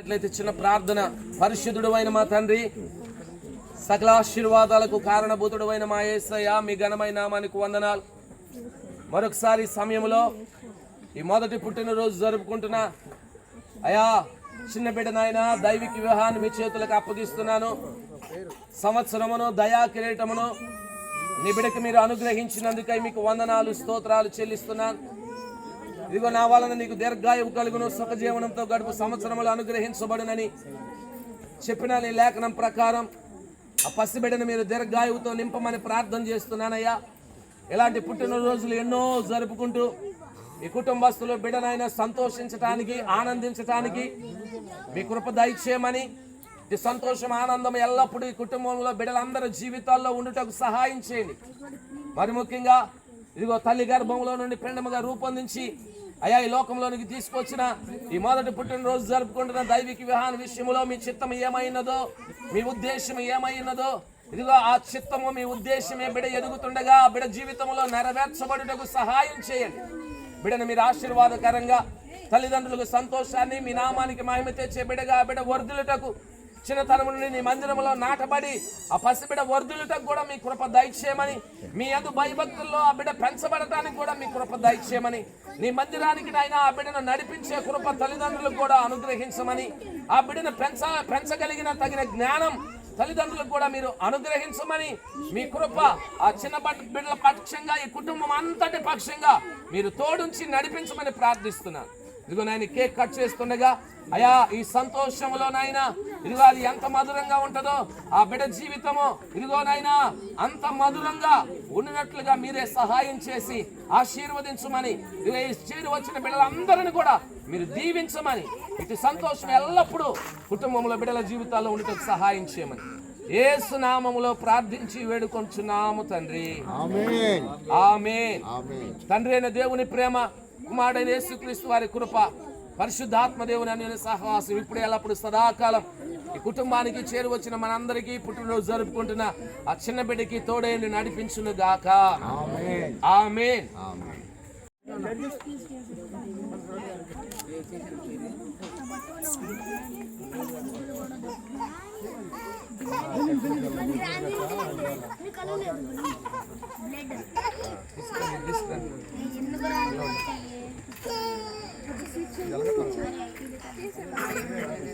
అట్లయితే చిన్న ప్రార్థన పరిశుద్ధుడు అయిన మా తండ్రి. సకల ఆశీర్వాదాలకు కారణభూతుడు అయిన మా ఏసయ్య మీ ఘనమైన నామానికి వందనాలు. మరొకసారి సమయంలో ఈ మొదటి పుట్టినరోజు జరుపుకుంటున్న అయా చిన్న బిడ్డ నాయన దైవిక వివాహాన్ని మీ చేతులకు అప్పగిస్తున్నాను. సంవత్సరమును దయా కిరీటమును నీ బిడ్డకు మీరు అనుగ్రహించినందుకై మీకు వందనాలు స్తోత్రాలు చెల్లిస్తున్నాను. ఇదిగో నా వలన నీకు దీర్ఘాయువు కలుగును సుఖజీవనంతో గడుపు సంవత్సరములు అనుగ్రహించబడునని చెప్పిన నీ లేఖనం ప్రకారం ఆ పసిబిడ్డను మీరు దీర్ఘాయువుతో నింపమని ప్రార్థన చేస్తున్నానయ్యా. ఇలాంటి పుట్టినరోజులు ఎన్నో జరుపుకుంటూ మీ కుటుంబస్తులు బిడ్డనైనా సంతోషించటానికి ఆనందించటానికి మీ కృప దయచేయమని ఈ సంతోషం ఆనందం ఎల్లప్పుడూ ఈ కుటుంబంలో బిడ్డలందరి జీవితాల్లో ఉండుటకు సహాయం చేయండి. మరి ముఖ్యంగా ఇదిగో తల్లి గర్భంలో నుండి పిండముగా రూపొందించి అయా ఈ లోకంలోనికి తీసుకొచ్చిన ఈ మొదటి పుట్టినరోజు జరుపుకుంటున్న దైవిక వివాహం విషయంలో మీ చిత్తం ఏమైనదో మీ ఉద్దేశం ఏమైనదో ఇదిగో ఆ చిత్తము మీ ఉద్దేశమే. బిడ ఎదుగుతుండగా ఆ బిడ జీవితంలో నెరవేర్చబడుటకు సహాయం చేయండి. బిడను మీరు ఆశీర్వాదకరంగా తల్లిదండ్రులకు సంతోషాన్ని మీ నామానికి మహిమ తెచ్చే బిడగా ఆ బిడ వర్ధులుటకు చిన్నతనం నుండి నీ మందిరంలో నాటబడి ఆ పసిబిడ వర్ధులుటకు కూడా మీ కృప దయచేయమని. మీ అందు భయభక్తుల్లో ఆ బిడ్డ పెంచబడటానికి కూడా మీ కృప దయచేయమని. నీ మందిరానికి నాయన ఆ బిడ్డను నడిపించే కృప తల్లిదండ్రులకు కూడా అనుగ్రహించమని. ఆ బిడ్డను పెంచ పెంచగలిగిన తగిన జ్ఞానం తల్లిదండ్రులకు కూడా మీరు అనుగ్రహించమని. మీ కృప ఆ చిన్న బిడ్డల పక్షంగా ఈ కుటుంబం అంతటి పక్షంగా మీరు తోడుంచి నడిపించమని ప్రార్థిస్తున్నాను. ఇదిగో నాయన కేక్ కట్ చేస్తుండగా అయా ఈ సంతోషంలో నాయన ఇదిగో అది ఎంత మధురంగా ఉంటుందో ఆ బిడ్డ జీవితము. ఇదిగో నాయన అంత మధురంగా ఉండినట్లుగా మీరే సహాయం చేసి ఆశీర్వదించమని చేరి వచ్చిన బిడ్డలందరిని కూడా మీరు దీవించమని ఇటు సంతోషం ఎల్లప్పుడూ కుటుంబంలో బిడ్డల జీవితాల్లో ఉండటం సహాయం చేయమని. ఏసు నామములో ప్రార్థించి వేడుకొంచున్నాము తండ్రి. ఆమేన్. తండ్రి అయిన దేవుని ప్రేమ కుమారుడైన యేసుక్రీస్తు వారి కృప పరిశుద్ధాత్మ దేవుని అనే సహవాసం ఇప్పుడు ఎల్లప్పుడు సదాకాలం ఈ కుటుంబానికి చేరువచ్చిన మనందరికీ పుట్టినరోజు జరుపుకుంటున్న ఆ చిన్న బిడ్డకి తోడైన నడిపించును గాక. ఆమేన్. ఆమేన్.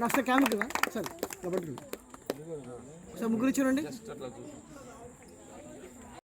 లాస్ట్ క్యామ్ ఉంటుందా సరే ఇలా పట్టుకోండి సార్ ముగ్గురు ఇచ్చారండి